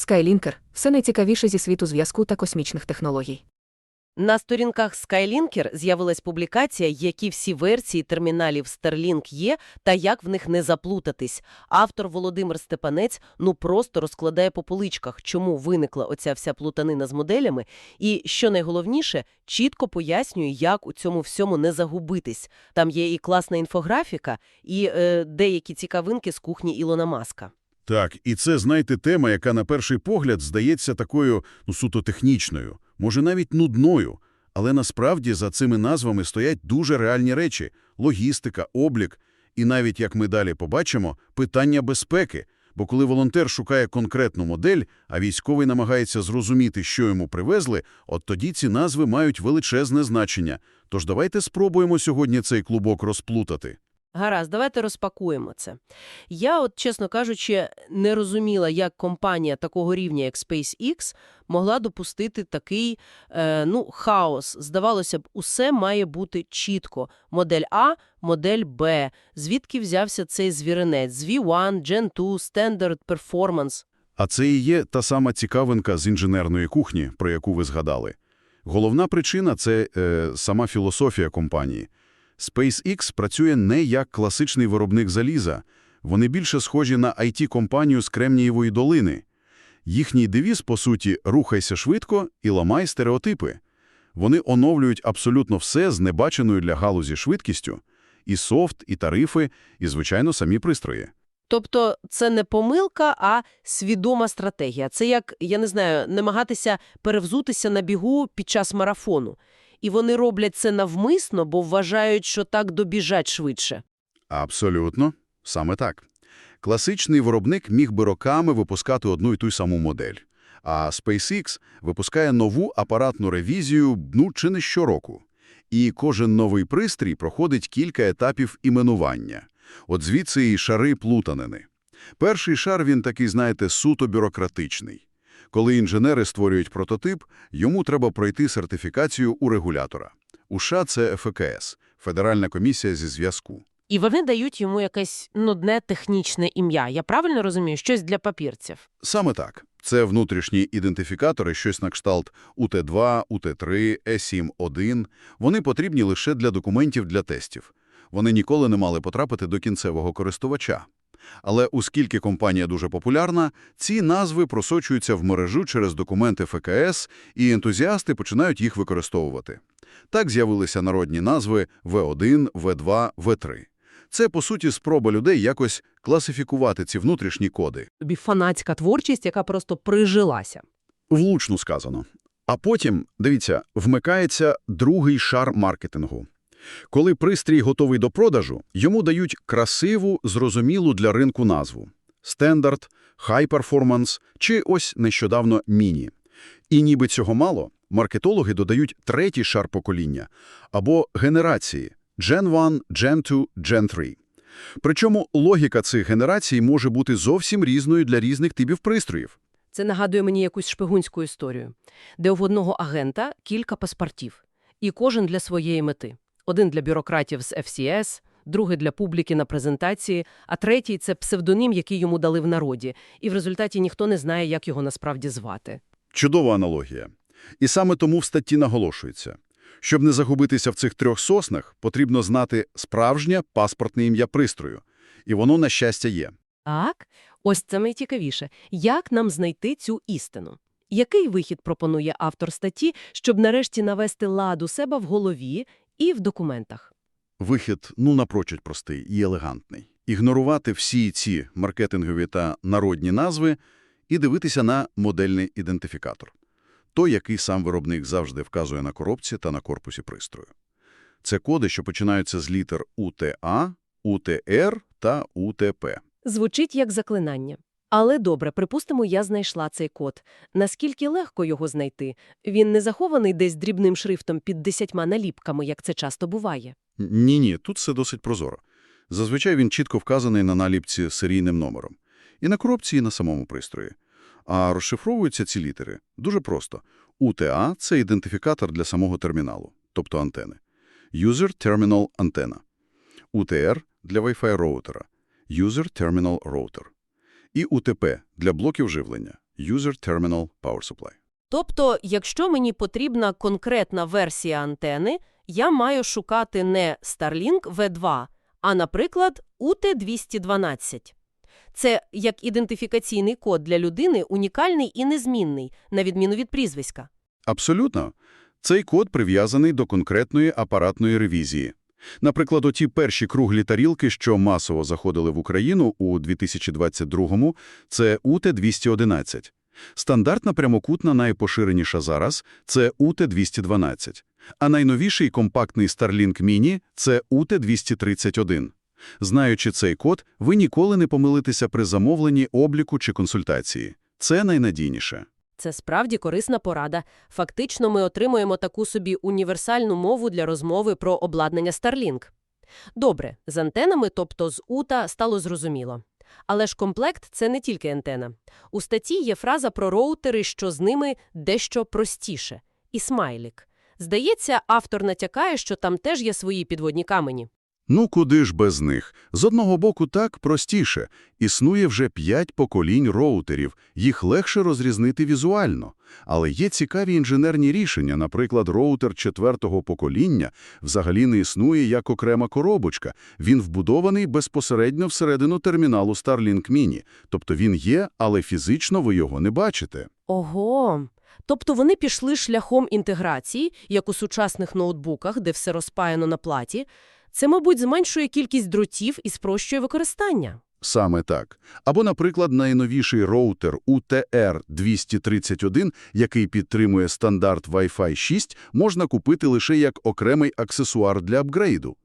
Skylinker – все найцікавіше зі світу зв'язку та космічних технологій. На сторінках Skylinker з'явилась публікація, які всі версії терміналів Starlink є та як в них не заплутатись. Автор Володимир Степанець ну просто розкладає по поличках, чому виникла оця вся плутанина з моделями, і, що найголовніше, чітко пояснює, як у цьому всьому не загубитись. Там є і класна інфографіка, і е, деякі цікавинки з кухні Ілона Маска. Так, і це, знаєте, тема, яка на перший погляд здається такою, ну, суто технічною, може навіть нудною, але насправді за цими назвами стоять дуже реальні речі – логістика, облік і навіть, як ми далі побачимо, питання безпеки. Бо коли волонтер шукає конкретну модель, а військовий намагається зрозуміти, що йому привезли, от тоді ці назви мають величезне значення. Тож давайте спробуємо сьогодні цей клубок розплутати. Гаразд, давайте розпакуємо це. Я, от, чесно кажучи, не розуміла, як компанія такого рівня, як SpaceX, могла допустити такий, е, ну, хаос. Здавалося б, усе має бути чітко. Модель А, модель Б. Звідки взявся цей звіринець? З V1, Gen 2, Standard Performance. А це і є та сама цікавинка з інженерної кухні, про яку ви згадали. Головна причина – це е, сама філософія компанії. SpaceX працює не як класичний виробник заліза. Вони більше схожі на IT-компанію з Кремнієвої долини. Їхній девіз, по суті, «рухайся швидко і ламай стереотипи». Вони оновлюють абсолютно все з небаченою для галузі швидкістю – і софт, і тарифи, і, звичайно, самі пристрої. Тобто це не помилка, а свідома стратегія. Це як, я не знаю, намагатися перевзутися на бігу під час марафону. І вони роблять це навмисно, бо вважають, що так добіжать швидше. Абсолютно. Саме так. Класичний виробник міг би роками випускати одну й ту саму модель. А SpaceX випускає нову апаратну ревізію ну, чи не щороку. І кожен новий пристрій проходить кілька етапів іменування. От звідси і шари плутанини. Перший шар, він такий, знаєте, суто бюрократичний. Коли інженери створюють прототип, йому треба пройти сертифікацію у регулятора. У США це ФКС – Федеральна комісія зі зв'язку. І вони дають йому якесь нудне технічне ім'я. Я правильно розумію? Щось для папірців. Саме так. Це внутрішні ідентифікатори, щось на кшталт УТ-2, УТ-3, Е7-1. Вони потрібні лише для документів для тестів. Вони ніколи не мали потрапити до кінцевого користувача. Але оскільки компанія дуже популярна, ці назви просочуються в мережу через документи ФКС, і ентузіасти починають їх використовувати. Так з'явилися народні назви В1, В2, В3. Це, по суті, спроба людей якось класифікувати ці внутрішні коди. Тобі фанатська творчість, яка просто прижилася. Влучно сказано. А потім, дивіться, вмикається другий шар маркетингу. Коли пристрій готовий до продажу, йому дають красиву, зрозумілу для ринку назву – стандарт, high performance чи ось нещодавно міні. І ніби цього мало, маркетологи додають третій шар покоління або генерації – Gen 1, Gen 2, Gen 3. Причому логіка цих генерацій може бути зовсім різною для різних типів пристроїв. Це нагадує мені якусь шпигунську історію, де у одного агента кілька паспортів, і кожен для своєї мети. Один для бюрократів з FCS, другий для публіки на презентації, а третій – це псевдонім, який йому дали в народі, і в результаті ніхто не знає, як його насправді звати. Чудова аналогія. І саме тому в статті наголошується. Щоб не загубитися в цих трьох соснах, потрібно знати справжнє паспортне ім'я пристрою. І воно, на щастя, є. Так, ось це найцікавіше. Як нам знайти цю істину? Який вихід пропонує автор статті, щоб нарешті навести лад у себе в голові і в документах? Вихід, ну, напрочуд простий і елегантний. Ігнорувати всі ці маркетингові та народні назви і дивитися на модельний ідентифікатор. Той, який сам виробник завжди вказує на коробці та на корпусі пристрою. Це коди, що починаються з літер УТА, УТР та УТП. Звучить як заклинання. Але добре, припустимо, я знайшла цей код. Наскільки легко його знайти? Він не захований десь дрібним шрифтом під десятьма наліпками, як це часто буває. Ні-ні, тут все досить прозоро. Зазвичай він чітко вказаний на наліпці серійним номером. І на коробці, і на самому пристрої. А розшифровуються ці літери дуже просто. UTA – це ідентифікатор для самого терміналу, тобто антени. User Terminal Antenna. UTR – для Wi-Fi роутера. User Terminal Router. І UTP – для блоків живлення. User Terminal Power Supply. Тобто, якщо мені потрібна конкретна версія антени, я маю шукати не Starlink V2, а, наприклад, UT-212. Це як ідентифікаційний код для людини унікальний і незмінний, на відміну від прізвиська. Абсолютно. Цей код прив'язаний до конкретної апаратної ревізії. Наприклад, оті перші круглі тарілки, що масово заходили в Україну у 2022-му, це УТ-211. Стандартна прямокутна найпоширеніша зараз – це УТ-212. А найновіший компактний Starlink Mini – це УТ-231. Знаючи цей код, ви ніколи не помилитеся при замовленні, обліку чи консультації. Це найнадійніше. Це справді корисна порада. Фактично, ми отримуємо таку собі універсальну мову для розмови про обладнання Starlink. Добре, з антенами, тобто з УТА, стало зрозуміло. Але ж комплект – це не тільки антена. У статті є фраза про роутери, що з ними дещо простіше. І смайлік. Здається, автор натякає, що там теж є свої підводні камені. Ну, куди ж без них? З одного боку так простіше. Існує вже п'ять поколінь роутерів, їх легше розрізнити візуально. Але є цікаві інженерні рішення, наприклад, роутер четвертого покоління взагалі не існує як окрема коробочка. Він вбудований безпосередньо всередину терміналу Starlink Mini. Тобто він є, але фізично ви його не бачите. Ого! Тобто вони пішли шляхом інтеграції, як у сучасних ноутбуках, де все розпаяно на платі. Це, мабуть, зменшує кількість дротів і спрощує використання. Саме так. Або, наприклад, найновіший роутер UTR-231, який підтримує стандарт Wi-Fi 6, можна купити лише як окремий аксесуар для апгрейду.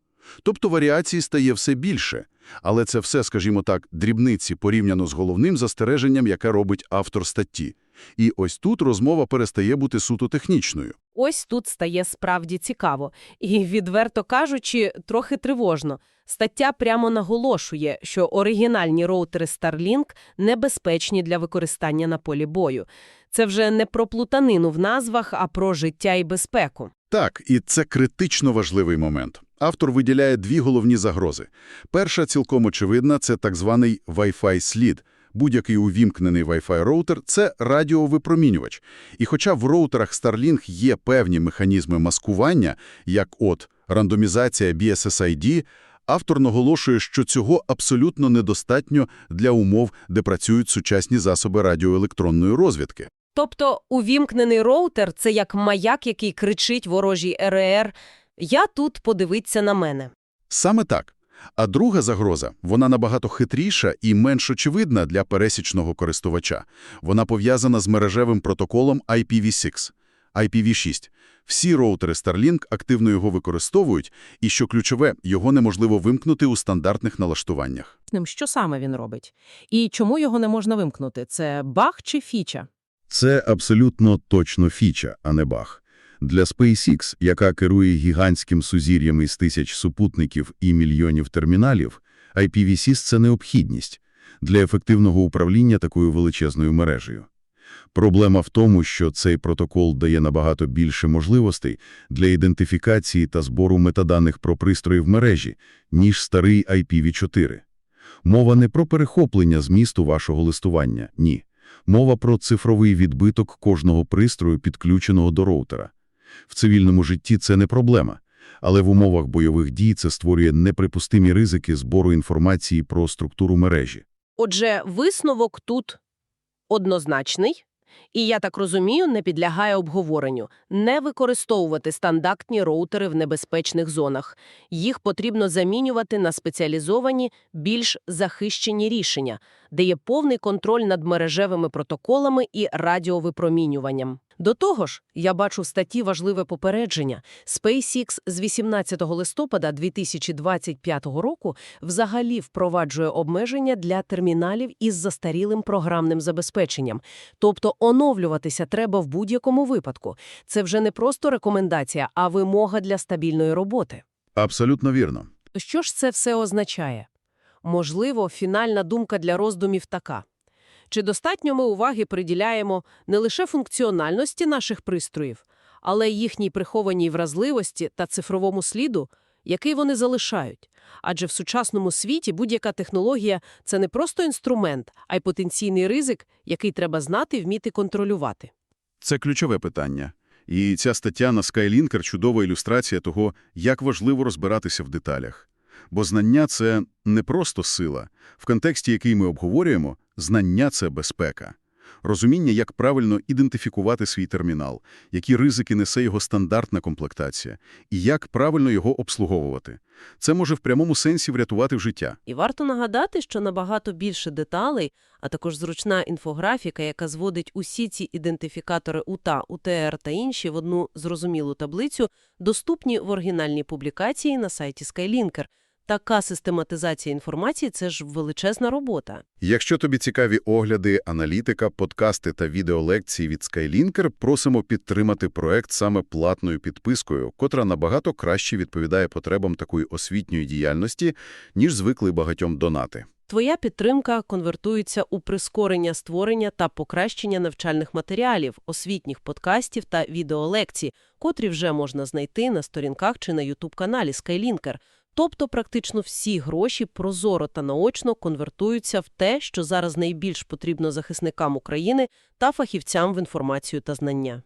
Тобто варіацій стає все більше. Але це все, скажімо так, дрібниці порівняно з головним застереженням, яке робить автор статті. І ось тут розмова перестає бути суто технічною. Ось тут стає справді цікаво. І, відверто кажучи, трохи тривожно. Стаття прямо наголошує, що оригінальні роутери Starlink небезпечні для використання на полі бою. Це вже не про плутанину в назвах, а про життя і безпеку. Так, і це критично важливий момент. Автор виділяє дві головні загрози. Перша, цілком очевидна, це так званий Wi-Fi слід. Будь-який увімкнений Wi-Fi роутер – це радіовипромінювач. І хоча в роутерах Starlink є певні механізми маскування, як от рандомізація BSSID, автор наголошує, що цього абсолютно недостатньо для умов, де працюють сучасні засоби радіоелектронної розвідки. Тобто увімкнений роутер – це як маяк, який кричить ворожій РР «Я тут, подивіться на мене». Саме так. А друга загроза, вона набагато хитріша і менш очевидна для пересічного користувача. Вона пов'язана з мережевим протоколом IPv6. IPv6. Всі роутери Starlink активно його використовують, і, що ключове, його неможливо вимкнути у стандартних налаштуваннях. що саме він робить? І чому його не можна вимкнути? Це баг чи фіча? Це абсолютно точно фіча, а не баг. Для SpaceX, яка керує гігантським сузір'ям із тисяч супутників і мільйонів терміналів, IPv6 – це необхідність для ефективного управління такою величезною мережею. Проблема в тому, що цей протокол дає набагато більше можливостей для ідентифікації та збору метаданих про пристрої в мережі, ніж старий IPv4. Мова не про перехоплення змісту вашого листування, ні. Мова про цифровий відбиток кожного пристрою, підключеного до роутера. В цивільному житті це не проблема, але в умовах бойових дій це створює неприпустимі ризики збору інформації про структуру мережі. Отже, висновок тут однозначний. І, я так розумію, не підлягає обговоренню. Не використовувати стандартні роутери в небезпечних зонах. Їх потрібно замінювати на спеціалізовані, більш захищені рішення, де є повний контроль над мережевими протоколами і радіовипромінюванням. До того ж, я бачу в статті важливе попередження. SpaceX з 18 листопада 2025 року взагалі впроваджує обмеження для терміналів із застарілим програмним забезпеченням. Тобто оновлюватися треба в будь-якому випадку. Це вже не просто рекомендація, а вимога для стабільної роботи. Абсолютно вірно. Що ж це все означає? Можливо, фінальна думка для роздумів така. Чи достатньо ми уваги приділяємо не лише функціональності наших пристроїв, але й їхній прихованій вразливості та цифровому сліду? який вони залишають. Адже в сучасному світі будь-яка технологія – це не просто інструмент, а й потенційний ризик, який треба знати вміти контролювати. Це ключове питання. І ця стаття на Skylinker – чудова ілюстрація того, як важливо розбиратися в деталях. Бо знання – це не просто сила. В контексті, який ми обговорюємо, знання – це безпека. Розуміння, як правильно ідентифікувати свій термінал, які ризики несе його стандартна комплектація, і як правильно його обслуговувати. Це може в прямому сенсі врятувати в життя. І варто нагадати, що набагато більше деталей, а також зручна інфографіка, яка зводить усі ці ідентифікатори УТА, УТР та інші в одну зрозумілу таблицю, доступні в оригінальній публікації на сайті Skylinker. Така систематизація інформації – це ж величезна робота. Якщо тобі цікаві огляди, аналітика, подкасти та відеолекції від Skylinker, просимо підтримати проект саме платною підпискою, котра набагато краще відповідає потребам такої освітньої діяльності, ніж звикли багатьом донати. Твоя підтримка конвертується у прискорення створення та покращення навчальних матеріалів, освітніх подкастів та відеолекцій, котрі вже можна знайти на сторінках чи на YouTube-каналі Skylinker. Тобто практично всі гроші прозоро та наочно конвертуються в те, що зараз найбільш потрібно захисникам України та фахівцям в інформацію та знання.